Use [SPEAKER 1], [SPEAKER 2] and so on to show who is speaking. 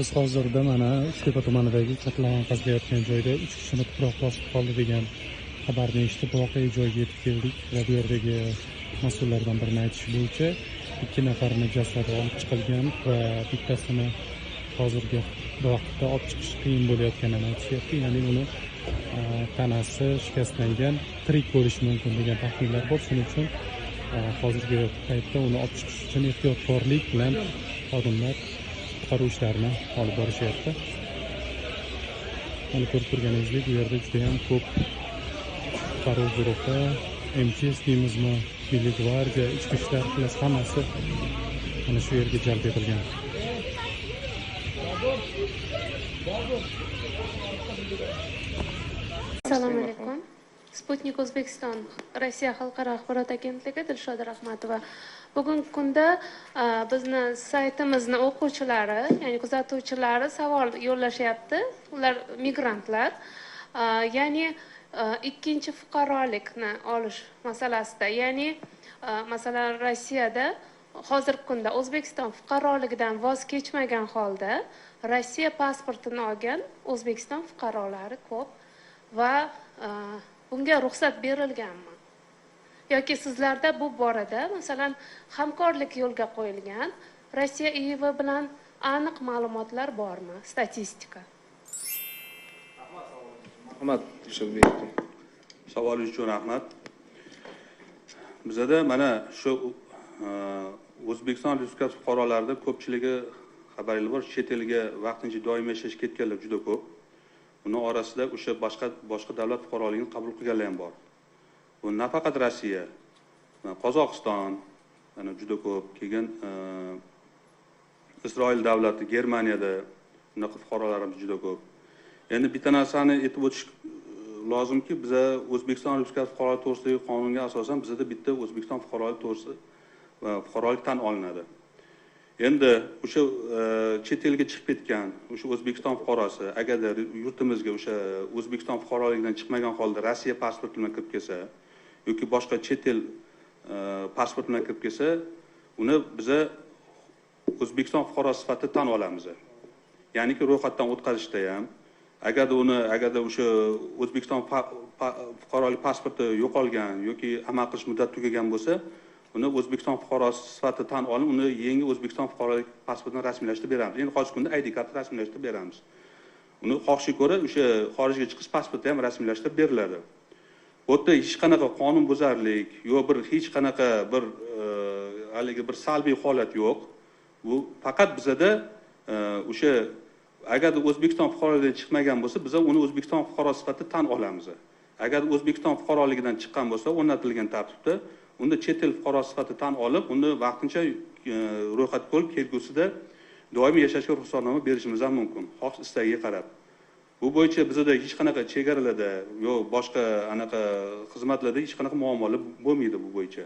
[SPEAKER 1] biz hozirda mana uchtepa tumanidagi qatlamon qazilayotgan joyda uch kishini tuproq bosib qoldi degan xabarni eshitib voqea joyiga yetib keldik va bu yerdagi mas'ullardan birini aytishi bo'yicha ikki nafarni jasadi olib chiqilgan va bittasini hozirgi vaqtda olib chiqish qiyin bo'layotganini aytishyapti. Ya'ni uni tanasi shikastlangan tirik bo'lishi mumkin degan taxminlar bor. Shuning uchun hozirgi paytda uni olib chiqish uchun ehtiyotkorlik bilan xodimlar qutqaruv ishlarini olib borishyapti. Mana ko'rib turganingizdek bu yerda judayam ko'p qutqaruv guruhi mchs deymizmi milliy gvardiya ichki ishlar xullas hammasi mana shu yerga jalb etilgan.
[SPEAKER 2] Assalomu alaykum. Sputnik o'zbekiston rossiya xalqaro axborot agentligi dilshoda rahmatova bugungi kunda bizni saytimizni o'quvchilari ya'ni kuzatuvchilari savol yo'llashyapti ular migrantlar ya'ni ikkinchi fuqarolikni olish masalasida ya'ni masalan rossiyada hozirgi kunda o'zbekiston fuqaroligidan voz kechmagan holda rossiya pasportini olgan o'zbekiston fuqarolari ko'p va bunga ruxsat berilganmi? Yoki sizlarda bu borada masalan hamkorlik yo'lga qo'yilgan rossiya iiv bilan aniq ma'lumotlar bormi? Statistika.
[SPEAKER 3] Rahmat dilshodbek savolingiz uchun rahmat bizada mana shu e, o'zbekiston respublikasi fuqarolarida ko'pchiligi xabaringiz bor. Chet elga vaqtincha doimiy yashashga ketganlar juda ko'p uni orasida o'sha boshqa boshqa davlat fuqaroligini qabul qilganlar ham bor. Bu nafaqat rossiya qozog'iston mana juda ko'p. Keyin e, isroil davlati germaniyada bunaqa fuqarolarimiz juda ko'p. Endi bitta narsani aytib o'tish e, lozimki biza o'zbekiston respublikasi fuqarolik to'g'risidagi qonunga asosan bizada bitta o'zbekiston fuqarolik to'g'risida e, fuqarolik tan olinadi. Endi o'sha e, chet elga chiqib ketgan o'sha o'zbekiston fuqarosi agarda yurtimizga o'sha e, o'zbekiston fuqaroligidan chiqmagan holda rossiya pasporti bilan kirib kelsa yoki boshqa chet el e, pasporti bilan kirib kelsa uni biza o'zbekiston fuqarosi sifatida tan olamiz. Ya'niki ro'yxatdan o'tkazishda ham agarda uni agarda o'sha o'zbekiston fuqarolik pasporti yo'qolgan yoki amal qilish muddati tugagan bo'lsa uni o'zbekiston fuqarosi sifatida tan olib uni yangi o'zbekiston fuqarolik pasportini rasmiylashtirib beramiz. Endi hozirgi kunda id karta rasmiylashtirib beramiz. Uni xohishiga ko'ra o'sha xorijga chiqish pasporti ham rasmiylashtirib beriladi. Bu yerda hech qanaqa qonunbuzarlik yo bir hech qanaqa bir e, haligi bir salbiy holat yo'q. Bu faqat bizada e, o'sha agarda o'zbekiston fuqaroligidan chiqmagan bo'lsa biza uni o'zbekiston fuqarosi sifatida tan olamiz. Agar o'zbekiston fuqaroligidan chiqqan bo'lsa o'rnatilgan tartibda unda chet el fuqarosi sifatida tan olib uni vaqtincha e, ro'yxatga olib kelgusida doimiy yashashga ruxsatnoma berishimiz ham mumkin. Xoh istagiga qarab. Bu bo'yicha bizada hech qanaqa chegaralarda yo boshqa anaqa xizmatlarda hech qanaqa muammolar bo'lmaydi bu bo'yicha.